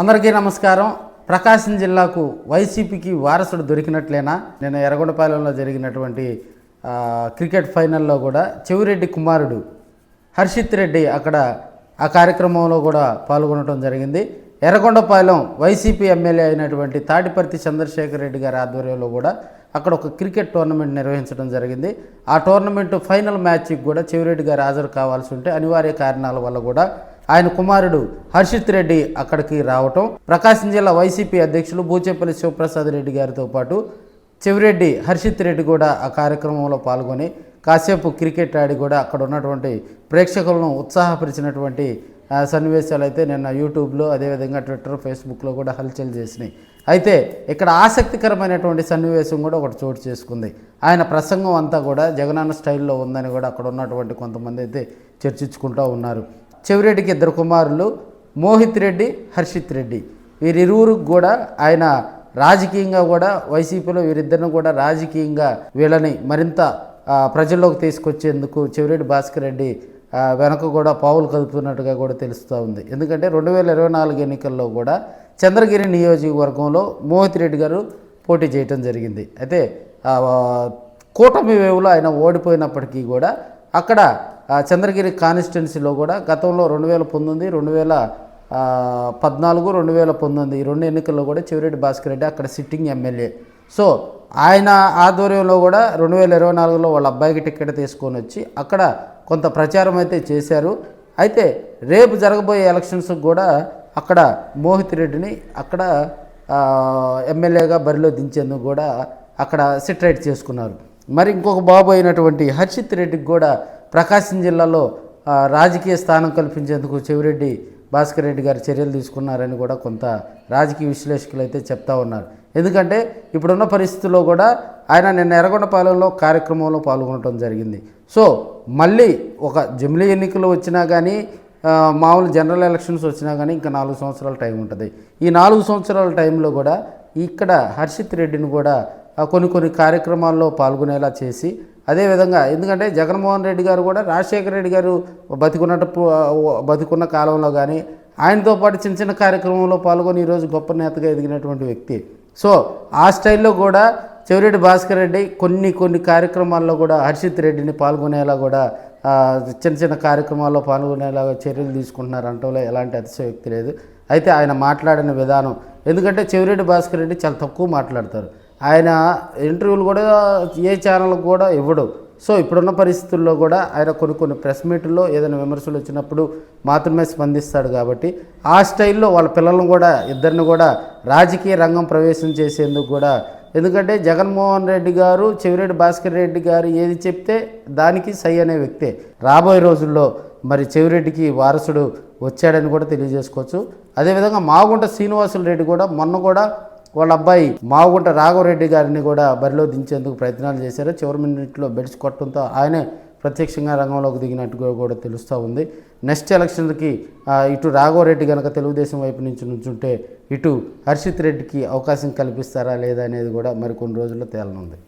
అందరికీ నమస్కారం. ప్రకాశం జిల్లాకు వైసీపీకి వారసుడు దొరికినట్లేనా? నేను ఎర్రగొండపాలెంలో జరిగినటువంటి క్రికెట్ ఫైనల్లో కూడా చెవిరెడ్డి కుమారుడు హర్షిత్ రెడ్డి అక్కడ ఆ కార్యక్రమంలో కూడా పాల్గొనడం జరిగింది. ఎర్రగొండపాలెం వైసీపీ ఎమ్మెల్యే అయినటువంటి తాటిపర్తి చంద్రశేఖర్ రెడ్డి గారి ఆధ్వర్యంలో కూడా అక్కడ ఒక క్రికెట్ టోర్నమెంట్ నిర్వహించడం జరిగింది. ఆ టోర్నమెంట్ ఫైనల్ మ్యాచ్కి కూడా చెవిరెడ్డి గారు హాజరు కావాల్సి ఉంటే అనివార్య కారణాల వల్ల కూడా ఆయన కుమారుడు హర్షిత్ రెడ్డి అక్కడికి రావటం ప్రకాశం జిల్లా వైసీపీ అధ్యక్షులు బూచేపల్లి శివప్రసాద్ రెడ్డి గారితో పాటు చెవిరెడ్డి హర్షిత్ రెడ్డి కూడా ఆ కార్యక్రమంలో పాల్గొని కాసేపు క్రికెట్ ఆడి కూడా అక్కడ ఉన్నటువంటి ప్రేక్షకులను ఉత్సాహపరిచినటువంటి సన్నివేశాలు అయితే నిన్న యూట్యూబ్లో అదేవిధంగా ట్విట్టర్ ఫేస్బుక్లో కూడా హల్చల్ చేసినాయి. అయితే ఇక్కడ ఆసక్తికరమైనటువంటి సన్నివేశం కూడా ఒకటి చోటు చేసుకుంది. ఆయన ప్రసంగం అంతా కూడా జగనన్న స్టైల్లో ఉందని కూడా అక్కడ ఉన్నటువంటి కొంతమంది అయితే చర్చించుకుంటూ ఉన్నారు. చెవిరెడ్డికి ఇద్దరు కుమారులు మోహిత్ రెడ్డి హర్షిత్ రెడ్డి. వీరిరువురు కూడా ఆయన రాజకీయంగా కూడా వైసీపీలో వీరిద్దరిని కూడా రాజకీయంగా వీళ్ళని మరింత ప్రజల్లోకి తీసుకొచ్చేందుకు చెవిరెడ్డి భాస్కర్ రెడ్డి వెనక కూడా పావులు కదుపుతున్నట్టుగా కూడా తెలుస్తూ ఉంది. ఎందుకంటే రెండు వేల ఇరవై నాలుగు ఎన్నికల్లో కూడా చంద్రగిరి నియోజకవర్గంలో మోహిత్ రెడ్డి గారు పోటీ చేయటం జరిగింది. అయితే కూటమి వేవులో ఆయన ఓడిపోయినప్పటికీ కూడా అక్కడ చంద్రగిరి కాన్స్టిట్యున్సీలో కూడా గతంలో రెండు వేల పంతొమ్మిది రెండు వేల పద్నాలుగు రెండు వేల పంతొమ్మిది ఈ రెండు ఎన్నికల్లో కూడా చెవిరెడ్డి భాస్కర్ రెడ్డి అక్కడ సిట్టింగ్ ఎమ్మెల్యే. సో ఆయన ఆధ్వర్యంలో కూడా రెండు వేల ఇరవై నాలుగులో వాళ్ళ అబ్బాయికి టికెట్ తీసుకొని వచ్చి అక్కడ కొంత ప్రచారం అయితే చేశారు. అయితే రేపు జరగబోయే ఎలక్షన్స్కి కూడా అక్కడ మోహిత్ రెడ్డిని అక్కడ ఎమ్మెల్యేగా బరిలో దించేందుకు కూడా అక్కడ సిట్రైట్ చేసుకున్నారు. మరి ఇంకొక బాబు అయినటువంటి హర్షిత్ రెడ్డికి కూడా ప్రకాశం జిల్లాలో రాజకీయ స్థానం కల్పించేందుకు చెవిరెడ్డి భాస్కర్ రెడ్డి గారు చర్యలు తీసుకున్నారని కూడా కొంత రాజకీయ విశ్లేషకులు అయితే చెప్తా ఉన్నారు. ఎందుకంటే ఇప్పుడున్న పరిస్థితుల్లో కూడా ఆయన నిన్న ఎర్రగొండపాలెంలో కార్యక్రమంలో పాల్గొనడం జరిగింది. సో మళ్ళీ ఒక జమిలీ ఎన్నికలు వచ్చినా కానీ మామూలు జనరల్ ఎలక్షన్స్ వచ్చినా కానీ ఇంకా నాలుగు సంవత్సరాల టైం ఉంటుంది. ఈ నాలుగు సంవత్సరాల టైంలో కూడా ఇక్కడ హర్షిత్ రెడ్డిని కూడా కొన్ని కొన్ని కార్యక్రమాల్లో పాల్గొనేలా చేసి అదేవిధంగా ఎందుకంటే జగన్మోహన్ రెడ్డి గారు కూడా రాజశేఖర రెడ్డి గారు బతికున్నట్టు బతికున్న కాలంలో కానీ ఆయనతో పాటు చిన్న చిన్న కార్యక్రమంలో పాల్గొని ఈరోజు గొప్ప నేతగా ఎదిగినటువంటి వ్యక్తి. సో ఆ స్టైల్లో కూడా చెవిరెడ్డి భాస్కర్ రెడ్డి కొన్ని కొన్ని కార్యక్రమాల్లో కూడా హర్షిత్ రెడ్డిని పాల్గొనేలా కూడా చిన్న చిన్న కార్యక్రమాల్లో పాల్గొనేలాగా చర్యలు తీసుకుంటున్నారు అంటూలో ఎలాంటి అతిశయోక్తి లేదు. అయితే ఆయన మాట్లాడిన విధానం ఎందుకంటే చెవిరెడ్డి భాస్కర్ రెడ్డి చాలా తక్కువ మాట్లాడతారు. ఆయన ఇంటర్వ్యూలు కూడా ఏ ఛానల్ కూడా ఇవ్వడు. సో ఇప్పుడున్న పరిస్థితుల్లో కూడా ఆయన కొన్ని కొన్ని ప్రెస్ మీట్లో ఏదైనా విమర్శలు వచ్చినప్పుడు మాత్రమే స్పందిస్తాడు కాబట్టి ఆ స్టైల్లో వాళ్ళ పిల్లలను కూడా ఇద్దరిని కూడా రాజకీయ రంగం ప్రవేశం చేసేందుకు కూడా. ఎందుకంటే జగన్మోహన్ రెడ్డి గారు చెవిరెడ్డి భాస్కర్ రెడ్డి గారు ఏది చెప్తే దానికి సై అనే వ్యక్తే. రాబోయే రోజుల్లో మరి చెవిరెడ్డికి వారసుడు వచ్చాడని కూడా తెలియజేసుకోవచ్చు. అదేవిధంగా మాగుంట శ్రీనివాసులు రెడ్డి కూడా మొన్న కూడా వాళ్ళ అబ్బాయి మాగుంట రాఘవరెడ్డి గారిని కూడా బరిలో దించేందుకు ప్రయత్నాలు చేశారు. చివరి మినిట్లో బెడ్స్ కొట్టడంతో ఆయనే ప్రత్యక్షంగా రంగంలోకి దిగినట్టుగా కూడా తెలుస్తూ ఉంది. నెక్స్ట్ ఎలక్షన్కి ఇటు రాఘవరెడ్డి కనుక తెలుగుదేశం వైపు నుంచి నుంచుంటే ఇటు హర్షిత్ రెడ్డికి అవకాశం కల్పిస్తారా లేదా అనేది కూడా మరికొన్ని రోజుల్లో తేలనుంది.